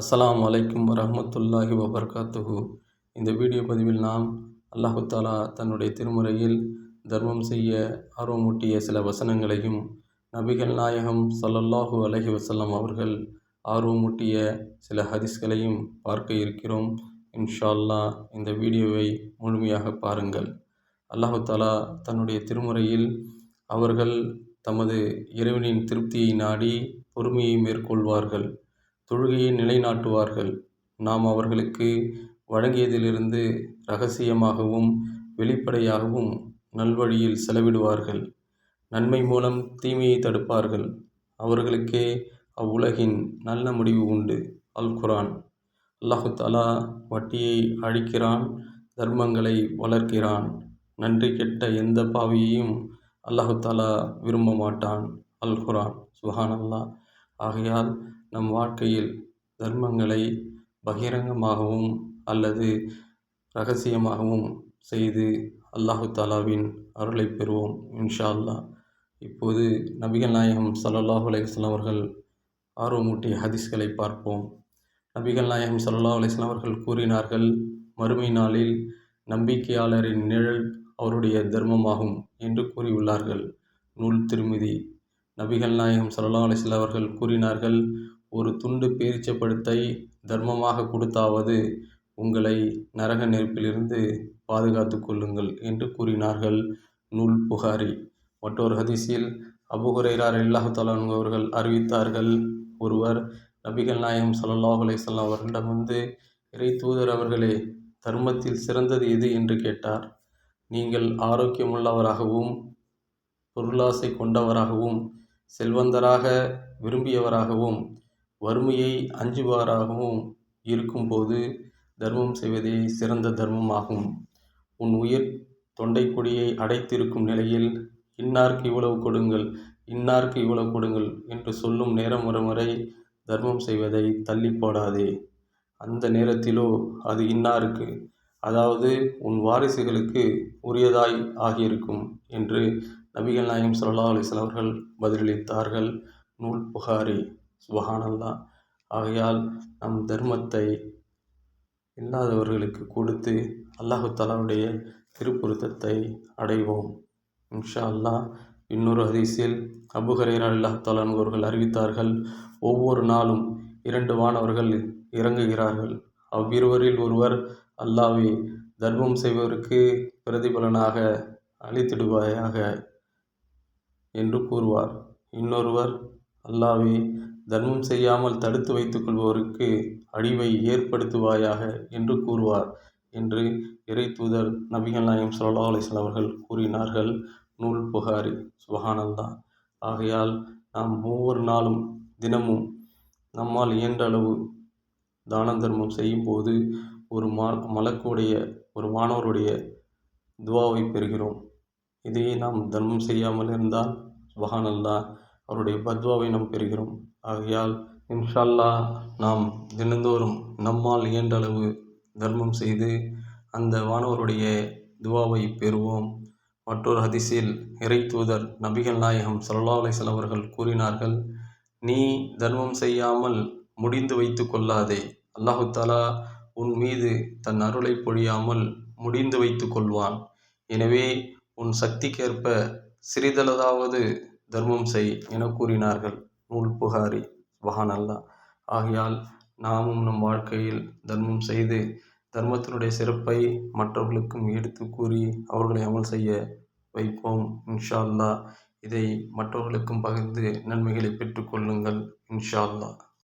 அஸ்லாம் அலைக்கும் வரமத்துல்லாஹி வபர்காத்துஹு. இந்த வீடியோ பதிவில் நாம் அல்லாஹு தாலா தன்னுடைய திருமுறையில் தர்மம் செய்ய ஆர்வமூட்டிய சில வசனங்களையும் நபிகள் நாயகம் சல்லல்லாஹு அலஹி வசல்லம் அவர்கள் ஆர்வமூட்டிய சில ஹதிஸ்களையும் பார்க்க இருக்கிறோம். இன்ஷா அல்லாஹ் இந்த வீடியோவை முழுமையாக பாருங்கள். அல்லாஹு தாலா தன்னுடைய திருமுறையில் அவர்கள் தமது இறைவனின் திருப்தியை நாடி பொறுமையை மேற்கொள்வார்கள். தொழுகையை நிலைநாட்டுவார்கள். நாம் அவர்களுக்கு வழங்கியதிலிருந்து இரகசியமாகவும் வெளிப்படையாகவும் நல்வழியில் செலவிடுவார்கள். நன்மை மூலம் தீமையை தடுப்பார்கள். அவர்களுக்கே அவ்வுலகின் நல்ல முடிவு உண்டு. அல் குரான் அல்லாஹு தாலா வட்டியை அழிக்கிறான் தர்மங்களை வளர்க்கிறான். நன்றி கெட்ட எந்த பாவியையும் அல்லாஹு தாலா விரும்ப மாட்டான். அல் குரான் சுஹான் அல்லாஹ் ஆகையால் நம் வாழ்க்கையில் தர்மங்களை பகிரங்கமாகவும் அல்லது ரகசியமாகவும் செய்து அல்லாஹு தாலாவின் அருளை பெறுவோம் இன்ஷா அல்லாஹ் இப்போது நபிகள் நாயகம் ஸல்லல்லாஹு அலைஹி அவர்கள் ஆர்வமூட்டிய ஹதீஸ்களை பார்ப்போம். நபிகள் நாயகம் ஸல்லல்லாஹு அலைஹி அவர்கள் கூறினார்கள் மறுமை நாளில் நம்பிக்கையாளரின் நிழல் அவருடைய தர்மமாகும் என்று கூறியுள்ளார்கள். நூல் திருமிதி நபிகள் நாயகம் சல்லா அலிஸ்ல அவர்கள் கூறினார்கள் ஒரு துண்டு பேரிச்சப்பழத்தை தர்மமாக கொடுத்தாவது உங்களை நரக நெருப்பிலிருந்து பாதுகாத்து கொள்ளுங்கள் என்று கூறினார்கள் நூல் புகாரி. மற்றொரு ஹதீஸில் அபு ஹுரைரார் அவர்கள் அறிவித்தார்கள் ஒருவர் நபிகள் நாயகம் சல்லாஹ் அலிஸ்லாம் அவர்களிடம் வந்து இறை தூதர் அவர்களே தர்மத்தில் சிறந்தது எது? என்று கேட்டார். நீங்கள் ஆரோக்கியமுள்ளவராகவும் பொருளாசை கொண்டவராகவும் செல்வந்தராக விரும்பியவராகவும் வறுமையை அஞ்சுபவராகவும் இருக்கும்போது தர்மம் செய்வதே சிறந்த தர்மமாகும். உன் உயிர் தொண்டைக்குடியை அடைத்திருக்கும் நிலையில் இன்னார்க்கு இவ்வளவு கொடுங்கள் இன்னார்க்கு இவ்வளவு கொடுங்கள் என்று சொல்லும் நேரம் வரும் வரை தர்மம் செய்வதை தள்ளி போடாதே. அந்த நேரத்திலோ அது இன்னாருக்கு அதாவது உன் வாரிசுகளுக்கு உரியதாய் ஆகியிருக்கும் என்று நபிகள் நாயகம் சல்லா அலிஸ்லாம் அவர்கள் பதிலளித்தார்கள் நூல் புகாரி சுபஹானல்லா. ஆகையால் நம் தர்மத்தை இல்லாதவர்களுக்கு கொடுத்து அல்லாஹு தாலாவுடைய திருப்பொருத்தத்தை அடைவோம். இன்ஷா அல்லாஹ் இன்னொரு ஹதீஸில் அபுஹரேரா அல்லாஹ் என்பவர்கள் அறிவித்தார்கள் ஒவ்வொரு நாளும் இரண்டு வானவர்கள் இறங்குகிறார்கள். அவ்விருவரில் ஒருவர் அல்லாவே தர்மம் செய்வதற்கு பிரதிபலனாக அளித்திடுவாயாக என்று கூறுவார். இன்னொருவர் அல்லாவே தர்மம் செய்யாமல் தடுத்து வைத்துக் கொள்பவருக்கு அழிவை ஏற்படுத்துவாயாக என்று கூறுவார் என்று இறை தூதர் நபிகள் நாயம் சல்லா அலிஸ்லாம் அவர்கள் கூறினார்கள். நூல் புகாரி சுபகானந்தா ஆகையால் நாம் ஒவ்வொரு நாளும் தினமும் நம்மால் இயன்ற அளவு தான தர்மம் செய்யும்போது ஒரு மா மலக்குடைய ஒரு மாணவருடைய துவாவை பெறுகிறோம். இதையே நாம் தர்மம் செய்யாமல் இருந்தால் சுபஹானல்லா அவருடைய பத்வாவை நாம் பெறுகிறோம். ஆகையால் இன்ஷால்லா நாம் தினந்தோறும் நம்மால் இயன்றளவு தர்மம் செய்து அந்த வானவருடைய துவாவை பெறுவோம். மற்றொரு ஹதிஸில் இறை தூதர் நபிகள் நாயகம் சல்லா அலிஸ்லாம் அவர்கள் கூறினார்கள் நீ தர்மம் செய்யாமல் முடிந்து வைத்து கொள்ளாதே. அல்லாஹு தாலா உன் மீது தன் அருளை பொழியாமல் முடிந்து வைத்து கொள்வான். எனவே உன் சக்திக்கேற்ப சிறிதளதாவது தர்மம் செய் என கூறினார்கள். நூல் புகாரி வஹான் அல்லா ஆகையால் நாமும் நம் வாழ்க்கையில் தர்மம் செய்து தர்மத்தினுடைய சிறப்பை மற்றவர்களுக்கும் எடுத்து கூறி அவர்களை அமல் செய்ய வைப்போம். இன்ஷா அல்லா இதை மற்றவர்களுக்கும் பகிர்ந்து நன்மைகளை பெற்றுக்கொள்ளுங்கள் இன்ஷா அல்லா